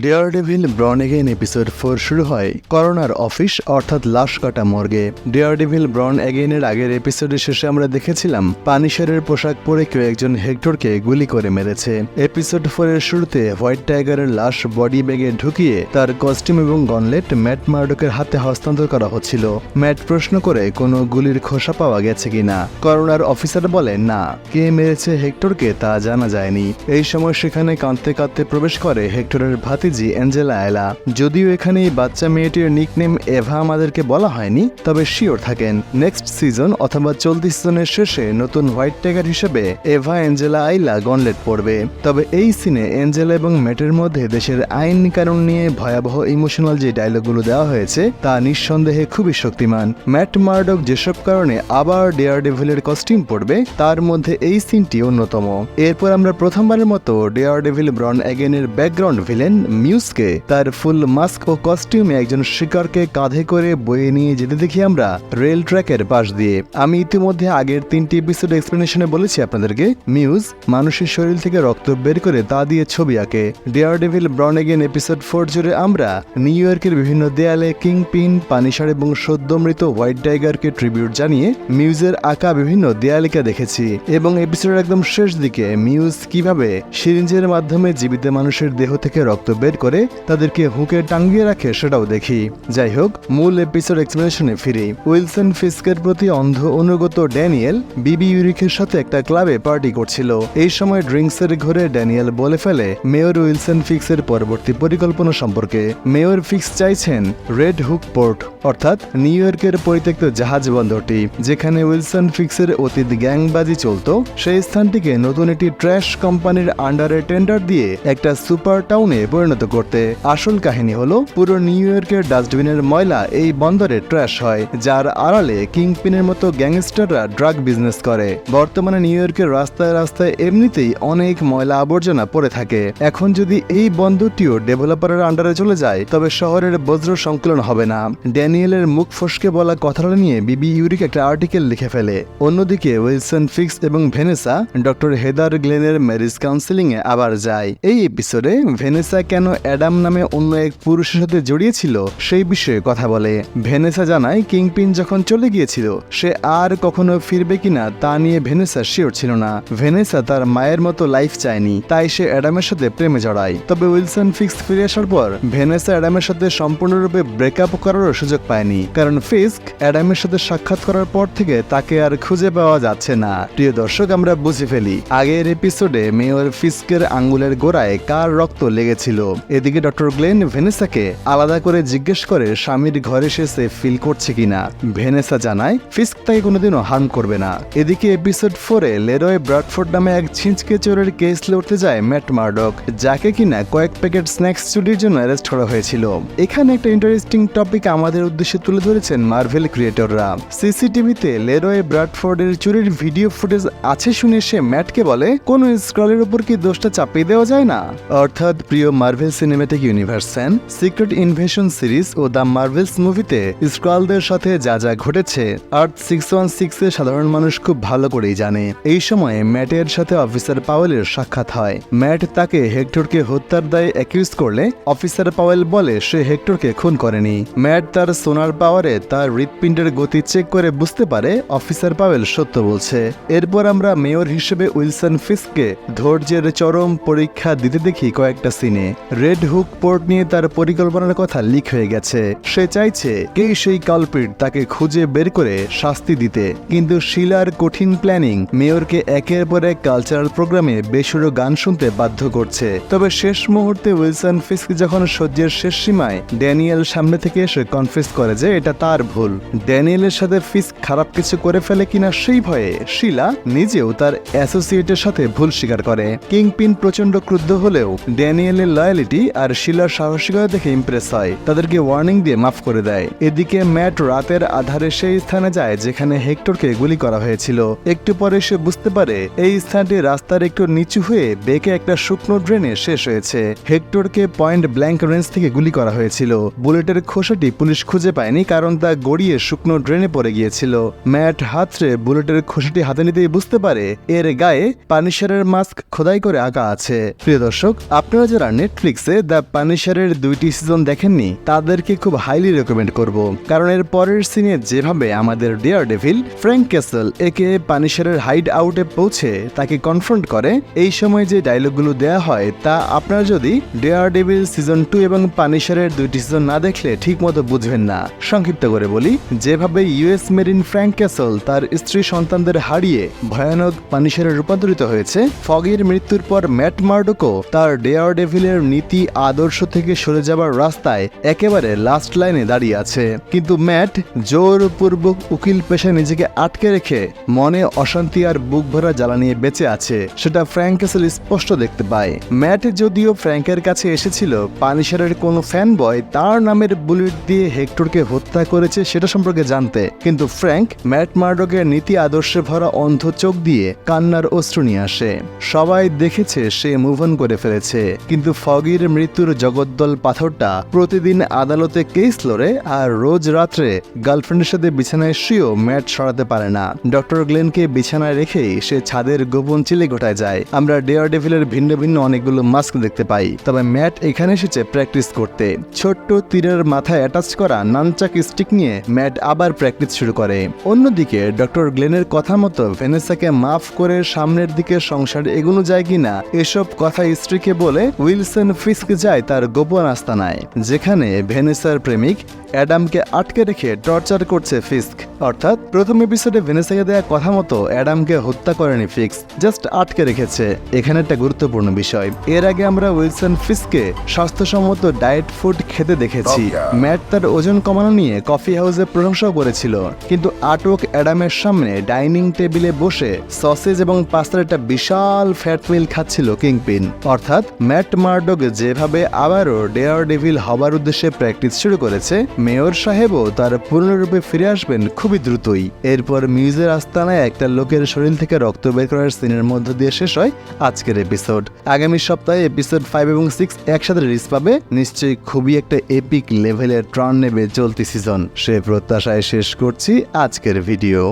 Daredevil Born Again episode four শুরু হয় করোনার অফিস অর্থাৎ লাশ কাটা মর্গে। ডেয়ার ডেভিল ব্রন এগেইনের আগের এপিসোডের শেষে আমরা দেখেছিলাম পানিশারের পোশাক পরে কেউ একজন হেক্টরকে গুলি করে মেরেছে। এপিসোড ফোরের শুরুতে হোয়াইট টাইগারের লাশ বডি ব্যাগে ঢুকিয়ে তার কস্টিউম এবং গনলেট ম্যাট মার্ডকের হাতে হস্তান্তর করা হচ্ছিল। ম্যাট প্রশ্ন করে, কোনো গুলির খোসা পাওয়া গেছে কিনা করোনার অফিসার বলে, না। কে মেরেছে হেক্টরকে তা জানা যায়নি। এই সময় সেখানে কাঁদতে কাঁদতে প্রবেশ করে হেক্টরের ভাতিজি অ্যাঞ্জেলা আয়লা যদিও এখানে বাচ্চা মেয়েটির নিকনেম এভা আমাদেরকে বলা হয়নি, তবে শিওর থাকেন। নেক্সট সিজন অথবা চলতি সিজনের শেষে নতুন হোয়াইট টাইগার হিসেবে এভা, অ্যাঞ্জেলা, আইলা গনলেট পড়বে। তবে এই সিনে অ্যাঞ্জেলা এবং ম্যাটের মধ্যে দেশের আইন কানুন নিয়ে ভয়াবহ ইমোশনাল যে ডায়লগগুলো দেওয়া হয়েছে, তা নিঃসন্দেহে খুবই শক্তিমান। ম্যাট মার্ডক যেসব কারণে আবার ডেয়ার ডেভিলের কস্টিউম পড়বে তার মধ্যে এই সিনটি অন্যতম। এরপর আমরা প্রথমবারের মতো ডেয়ার ডেভিল ব্রন অ্যাগেনের ব্যাকগ্রাউন্ড ভিলেন মিউজকে তার ফুল মাস্ক ও কস্টিউমে একজন শিকারকে কাঁধে করে বয়ে নিয়ে যেতে দেখি আমরা রেল ট্র্যাকের পাশ দিয়ে। আমি ইতিমধ্যে আগের তিনটি এপিসোড এক্সপ্লেনেশনে বলেছি আপনাদেরকে। মিউজ মানুষের শরীর থেকে রক্ত বের করে তা দিয়ে ছবি আঁকে। Daredevil Born Again episode four জুড়ে আমরা নিউ ইয়র্কের বিভিন্ন দেয়ালে কিং পিন পানিসার এবং সদ্যমৃত হোয়াইট টাইগারকে ট্রিবিউট জানিয়ে মিউজের আঁকা বিভিন্ন দেয়ালিকা দেখেছি। এবং এপিসোডের একদম শেষ দিকে মিউজ কীভাবে সিরিঞ্জের মাধ্যমে জীবিত মানুষের দেহ থেকে রক্ত বের করে তাদেরকে হুকে টাঙ্গিয়ে রাখে সেটাও দেখি। যাই হোক মূল এপিসোড এক্সপ্লেনেশনে ফিরি। উইলসন ফিস্কের প্রতি অন্ধ অনুগত ড্যানিয়েল বিবি ইউরিকের সাথে একটা ক্লাবে পার্টি করছিল। এই সময় ড্রিঙ্কসের ঘরে ড্যানিয়েল বলে ফেলে মেয়র উইলসন ফিক্সের পরবর্তী পরিকল্পনা সম্পর্কে। মেয়র ফিক্স চাইছেন রেড হুক পোর্ট, অর্থাৎ নিউ ইয়র্কের পরিত্যক্ত জাহাজ বন্দরটি, যেখানে উইলসন ফিক্সের অতীত গ্যাংবাজি চলতো। সেই স্থানটিকে নতুন একটি ট্র্যাশ কোম্পানির আন্ডারে টেন্ডার দিয়ে একটা সুপার টাউনে পরিণত করতে আসল কাহিনী হলো, পুরো নিউ ইয়র্কের ডাস্টবিনের ময়লা এই বন্দরে ট্র্যাশ হয়, যার আড়ালে কিংপিনের মতো গ্যাংস্টাররা ড্রাগ বিজনেস করে। বর্তমানে নিউ ইয়র্কের রাস্তায় রাস্তায় এমনিতেই অনেক ময়লা আবর্জনা পড়ে থাকে। এখন যদি এই বন্দরটিও ডেভেলপারের আন্ডারে চলে যায়, তবে শহরের বজ্র সংকলন হবে না। ড্যানিয়েলের মুখ ফসকে বলা কথাটা নিয়ে বিবি ইউরিক একটা আর্টিকেল লিখে ফেলে। অন্যদিকে উইলসন ফিক্স এবং ভেনেসা, ডক্টর হেদার গ্লেনের ম্যারিজ কাউন্সিলিং এ আবার যায়। এই এপিসোডে ভেনেসা কেন অ্যাডাম নামে অন্য এক পুরুষের সাথে জড়িয়েছিল সেই বিষয়ে কথা বলে। ভেনেসা জানায়, কিংপিন যখন চলে গিয়েছিল, সে আর কখনো ফিরবে কিনা তা নিয়ে ভেনেসা শিওর ছিল না। ভেনেসা তার মায়ের মতো লাইফ চায়নি, তাই সে অ্যাডামের সাথে প্রেমে জড়ায়। তবে উইলসন ফিক্স ফিরে আসার পর, ভেনেসা অ্যাডামের সাথে সম্পূর্ণরূপে ব্রেকআপ করারও সুযোগ পায়নি। কারণ ফিস্ক অ্যাডামের সাথে সাক্ষাৎ করার পর থেকে তাকে আর খুঁজে পাওয়া যাচ্ছে না। প্রিয় দর্শক, আমরা বুঝে ফেলি, আগের এপিসোডে মেয়র ফিস্কের আঙ্গুলের গোড়ায় কার রক্ত লেগেছিল? এদিকে ডক্টর গ্লেন ভেনেসাকে আলাদা করে জিজ্ঞেস করে স্বামীর ঘরে সে সেফ ফিল করছে কিনা। ভেনেসা জানায় ফিস্ক তাকে কোনোদিনও হার্ম করবে না। এদিকে এপিসোড ফোরে লেরয় ব্রাডফোর্ড নামে এক ছিঁচকে চোরের কেস লড়তে যায় ম্যাট মার্ডক, যাকে কিনা কয়েক প্যাকেট স্ন্যাক্স চুরির জন্য অ্যারেস্ট করা হয়েছিল। এখানে একটা ইন্টারেস্টিং টপিক আমাদের উদ্দেশ্যে তুলে ধরেছেন মার্ভেল ক্রিয়েটররা। সিসিটিভিতে লেরয় ব্রাডফোর্ডের চুরির ভিডিও ফুটেজ আছে শুনে সে ম্যাটকে বলে, কোন স্ক্রলের উপর কি দোষটা চাপিয়ে দেওয়া যায় না? অর্থাৎ প্রিয় Marvel Cinematic Universe fan Secret Invasion series O the Marvels মুভিতে স্ক্রলদের সাথে যা যা ঘটেছে আর্থ সিক্স ওয়ান সিক্স সাধারণ মানুষ খুব ভালো করেই জানে। এই সময়ে ম্যাটের সাথে অফিসার পাওয়েলের সাক্ষাৎ হয়। ম্যাট তাকে হেক্টরকে হত্যার দায়ে অ্যাকিউজ করলে অফিসার পাওয়েল বলে সে হেক্টরকে খুন করেনি। ম্যাট তার সোনার পাওয়ারে তার হৃৎপিণ্ডের গতি চেক করে বুঝতে পারে অফিসার পাওয়েল সত্য বলছে। এরপর আমরা মেয়র হিসেবে উইলসন ফিস্ককে ধৈর্যের চরম পরীক্ষা দিতে দেখি কয়েকটা সিনে রেড হুক পোর্ট নিয়ে তার পরিকল্পনার কথা লিক হয়ে গেছে। সে চাইছে কে সেই কালপিট তাকে খুঁজে বের করে শাস্তি দিতে। কিন্তু শিলার কঠিন প্ল্যানিং মেয়রকে একের পর এক কালচারাল প্রোগ্রামে বেসুরো গান শুনতে বাধ্য করছে। তবে শেষ মুহূর্তে উইলসন ফিস্ক যখন সহ্যের শেষ সীমায় ড্যানিয়েল সামনে থেকে এসে কনফেস করে যে এটা তার ভুল। ড্যানিয়েলের সাথে ফিস্ক খারাপ কিছু করে ফেলে কিনা সেই ভয়ে শিলা নিজেও তার অ্যাসোসিয়েটের সাথে ভুল স্বীকার করে। কিংপিন প্রচণ্ড ক্রুদ্ধ হলেও ড্যানিয়েলের লয়ালিটি আর শিলার সাহসিকতা দেখে ইমপ্রেস হয়। তাদেরকে ওয়ার্নিং দিয়ে মাফ করে দেয়। এদিকে ম্যাট রাতের আধারে সেই স্থানে যায় যেখানে হেক্টরকে গুলি করা হয়েছিল। একটু পরে সে বুঝতে পারে, এই স্থানটি রাস্তার একটু নিচু হয়ে বেঁকে একটা শুকনো ড্রেনে শেষ হয়েছে। হেক্টরকে পয়েন্ট ব্ল্যাঙ্ক রেঞ্জ থেকে গুলি করা হয়েছিল। বুলেটের খোসাটি পুলিশ খুঁজে পায়নি কারণ তা গড়িয়ে শুকনো ড্রেনে পড়ে গিয়েছিল। ম্যাট হাতরে বুলেটের খোসাটি হাতে নিতেই বুঝতে পারে, এর গায়ে পানিশারের মাস্ক খোদাই করে আঁকা আছে। প্রিয় দর্শক, আপনারা যারা নেট নেটফ্লিক্সে দ্য পানিশারের দুইটি সিজন দেখেননি, তাদেরকে খুব হাইলি রেকমেন্ড করব। কারণ এর পরের সিনে যেভাবে আমাদের ডিয়ার ডেভিল ফ্র্যাঙ্ক ক্যাসেল একে পানিশারের হাইড আউটে পৌঁছে তাকে কনফ্রন্ট করে, এই সময় যে ডায়লগগুলো দেয়া হয়, তা আপনারা যদি ডিয়ার ডেভিল সিজন টু এবং পানিশারের দুইটি সিজন না দেখলে ঠিক মতো বুঝবেন না। সংক্ষিপ্ত করে বলি, যেভাবে ইউএস মেরিন ফ্র্যাঙ্ক ক্যাসল তার স্ত্রী সন্তানদের হারিয়ে ভয়ানক পানিশারে রূপান্তরিত হয়েছে, ফগের মৃত্যুর পর ম্যাট মার্ডোকো তার ডেয়ার ডেভিলের নীতি আদর্শ থেকে সরে যাবার রাস্তায় একেবারে লাস্ট লাইনে দাঁড়িয়ে আছে। কিন্তু ম্যাট জোরপূর্বক উকিল পেশায় নিজেকে আটকে রেখে মনে অশান্তি আর বুক ভরা জ্বালা নিয়ে বেঁচে আছে। সেটা ফ্র্যাঙ্ক ক্যাসেল স্পষ্ট দেখতে পায়। ম্যাট যদিও ফ্র্যাঙ্কের কাছে এসেছিল, পানিশারের কোনো ফ্যান বয় তার নামের বুলেট দিয়ে হেক্টরকে হত্যা করেছে সেটা সম্পর্কে জানতে। কিন্তু ফ্র্যাঙ্ক ম্যাট মার্ডকের নীতি আদর্শে ভরা অন্ধ চোখ দিয়ে কান্নার অস্ত্র নিয়ে আসে। সবাই দেখেছে সে মুভ অন করে ফেলেছে। কিন্তু ফগির মৃত্যুর জগদ্দল পাথরটা প্রতিদিন আদালতে কেস লড়ে আর রোজ রাত্রে গার্লফ্রেন্ডের সাথে বিছানায় শুয়েও ম্যাট সরাতে পারে না। ডক্টর গ্লেনকে বিছানায় রেখেই সে ছাদের গোপন চিলে গোটায় যায়। আমরা ডেয়ার ডেভিলের ভিন্ন ভিন্ন অনেকগুলো মাস্ক দেখতে পাই। তবে ম্যাট এখানে এসেছে প্র্যাকটিস করতে। ছোট্ট তীরের মাথায় অ্যাটাচ করা নানচাক স্টিক নিয়ে ম্যাট আবার প্র্যাকটিস শুরু করে। অন্যদিকে ডক্টর গ্লেনের কথা মতো ভেনেসাকে মাফ করে সামনের দিকে সংসার এগোনো যায় কিনা, এসব কথা স্ত্রীকে বলে উইলসন ফিস্ক যায় তার গোপন আস্তানায় যেখানে ভেনেসার প্রেমিক অ্যাডামকে আটকে রেখে টর্চার করছে ফিস্ক। অর্থাৎ প্রথম এপিসোডে ভেনেসাকে দেওয়া কথা মতো অ্যাডামকে হত্যা করেনি ফিক্স জাস্ট আটকে রেখেছে। এখানে একটা গুরুত্বপূর্ণ বিষয় এর আগে আমরা উইলসন ফিস্ককে স্বাস্থ্যসম্মত ডায়েট ফুড খেতে দেখেছি। ম্যাট তার ওজন কমানো নিয়ে কফি হাউসে প্রশংসাও করেছিল কিন্তু আটক অ্যাডামের সামনে ডাইনিং টেবিলে বসে সসেজ এবং পাস্তার একটা বিশাল ফ্যাট মিল খাচ্ছিল কিংপিন। অর্থাৎ ম্যাট মার্ডক যেভাবে আবারও ডেয়ার ডেভিল হবার উদ্দেশ্যে প্র্যাকটিস শুরু করেছে, মেয়র সাহেবও তার পূর্ণরূপে ফিরে আসবেন খুবই দ্রুতই। এরপর মিউজের আস্তানায় একটা লোকের শরীর থেকে রক্ত বের করার সিনের মধ্য দিয়ে শেষ হয় আজকের এপিসোড। আগামী সপ্তাহে এপিসোড ফাইভ এবং সিক্স একসাথে রিলিজ পাবে, নিশ্চয়ই খুবই একটা এপিক লেভেলের ট্রান নেবে চলতি সিজন সে প্রত্যাশায় শেষ করছি আজকের ভিডিও